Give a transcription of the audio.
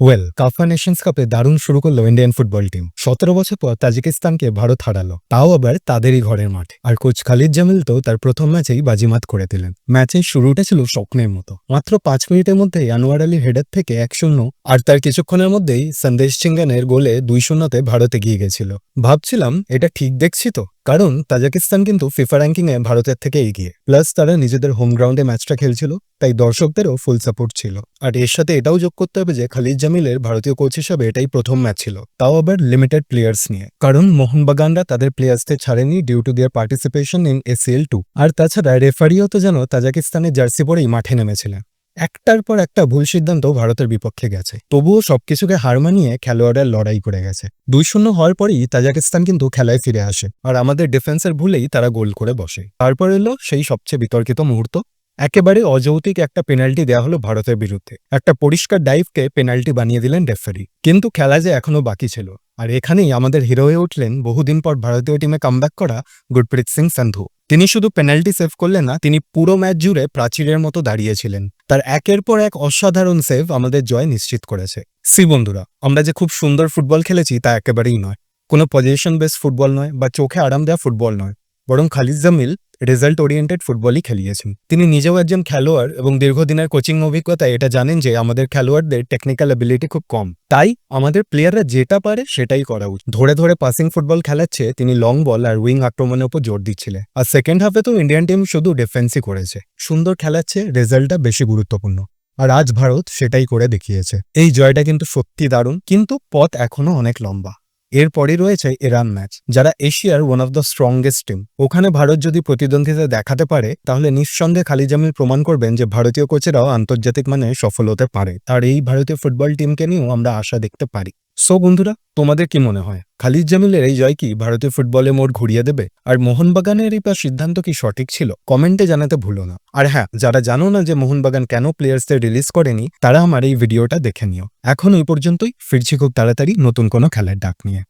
Well কাফা Nations কাপে দারুণ শুরু করল ইন্ডিয়ান ফুটবল টিম সতেরো বছর পর তাজিকিস্তানকে ভারত হারালো। তাও আবার তাদেরই ঘরের মাঠে। আর কোচ খালিদ জামিল তো তার প্রথম ম্যাচেই বাজিমাত করে দিলেন। ম্যাচের শুরুটা ছিল স্বপ্নের মতো। মাত্র পাঁচ মিনিটের মধ্যেই আনোয়ার আলীর হেডার থেকে এক শূন্য। আর তার কিছুক্ষণের মধ্যেই সন্দেশ চিঙ্গানের গোলে দুই শূন্যতে ভারত এগিয়ে গেছিল। ভাবছিলাম, এটা ঠিক দেখছি তো? কারণ তাজাকিস্তান কিন্তু ফিফা র্যাঙ্কিংয়ে ভারতের থেকে এগিয়ে। প্লাস তারা নিজেদের হোম গ্রাউন্ডে ম্যাচটা খেলছিল, তাই দর্শকদেরও ফুল সাপোর্ট ছিল। আর এর সাথে এটাও যোগ করতে হবে যে খালিদ জামিলের ভারতীয় কোচ হিসাবে এটাই প্রথম ম্যাচ ছিল। তাও আবার লিমিটেড প্লেয়ার্স নিয়ে। কারণ মোহনবাগানরা তাদের প্লেয়ার্সদের ছাড়েনি due to their participation in ACL two আর তাছাড়া রেফারিও তো যেন তাজাকিস্তানের জার্সি পরেই মাঠে নেমেছিলেন। একটার পর একটা ভুল সিদ্ধান্ত ভারতের বিপক্ষে গেছে। তবুও সবকিছুকে হার মানিয়ে খেলোয়াড়ের লড়াই করে গেছে। দুই শূন্য হওয়ার পরেই তাজাকিস্তান কিন্তু খেলায় ফিরে আসে। আর আমাদের ডিফেন্সের ভুলেই তারা গোল করে বসে। তারপর এলো সেই সবচেয়ে বিতর্কিত মুহূর্ত। একেবারে অযৌতিক একটা পেনাল্টি দেওয়া হলো ভারতের বিরুদ্ধে। একটা পরিষ্কার ডাইভকে পেনাল্টি বানিয়ে দিলেন রেফারি। কিন্তু খেলা যে এখনও বাকি ছিল। আর এখানেই আমাদের হিরো হয়ে উঠলেন বহুদিন পর ভারতীয় টিমে কামব্যাক করা গুরপ্রীত সিং সান্ধু। তিনি শুধু পেনাল্টি সেভ করলেন না, তিনি পুরো ম্যাচ জুড়ে প্রাচীরের মতো দাঁড়িয়েছিলেন। তার একের পর এক অসাধারণ সেভ আমাদের জয় নিশ্চিত করেছে। সি বন্ধুরা, আমরা যে খুব সুন্দর ফুটবল খেলেছি তা একেবারেই নয়। কোনো পজিশন বেস ফুটবল নয় বা চোখে আরাম দেওয়া ফুটবল নয়। বরং খালিদ জামিল রেজাল্ট ওরিয়েন্টেড ফুটবলই খেলিয়েছেন। তিনি নিজেও একজন খেলোয়াড় এবং দীর্ঘদিনের কোচিং অভিজ্ঞতায় এটা জানেন যে আমাদের খেলোয়াড়দের টেকনিক্যাল অ্যাবিলিটি খুব কম। তাই আমাদের প্লেয়াররা যেটা পারে সেটাই করা উচিত। ধরে ধরে পাসিং ফুটবল খেলাচ্ছে, তিনি লং বল আর উইং আক্রমণের উপর জোর দিচ্ছিলেন। আর সেকেন্ড হাফে তো ইন্ডিয়ান টিম শুধু ডিফেন্সই করেছে। সুন্দর খেলাচ্ছে রেজাল্টটা বেশি গুরুত্বপূর্ণ। আর আজ ভারত সেটাই করে দেখিয়েছে। এই জয়টা কিন্তু সত্যি দারুণ, কিন্তু পথ এখনও অনেক লম্বা। এরপরই রয়েছে ইরান ম্যাচ, যারা এশিয়ার one of the strongest team ওখানে ভারত যদি প্রতিদ্বন্দ্বিতা দেখাতে পারে, তাহলে নিঃসন্দেহে খালি জামিল প্রমাণ করবেন যে ভারতীয় কোচেরাও আন্তর্জাতিক মানে সফল হতে পারে। আর এই ভারতীয় ফুটবল টিমকে নিয়েও আমরা আশা দেখতে পারি। সো বন্ধুরা, তোমাদের কি মনে হয়? খালিদ জামিলের এই জয় কি ভারতীয় ফুটবলে মোড় ঘুরিয়ে দেবে? আর মোহনবাগানের এই সিদ্ধান্ত কি সঠিক ছিল? কমেন্টে জানাতে ভুলো না। আর হ্যাঁ যারা জানো না যে মোহনবাগান কেন প্লেয়ার্সদের রিলিজ করেনি, তারা আমার এই ভিডিওটা দেখে নিও। এখন ওই পর্যন্তই। ফিরছি খুব তাড়াতাড়ি নতুন কোনো খেলার ডাক নিয়ে।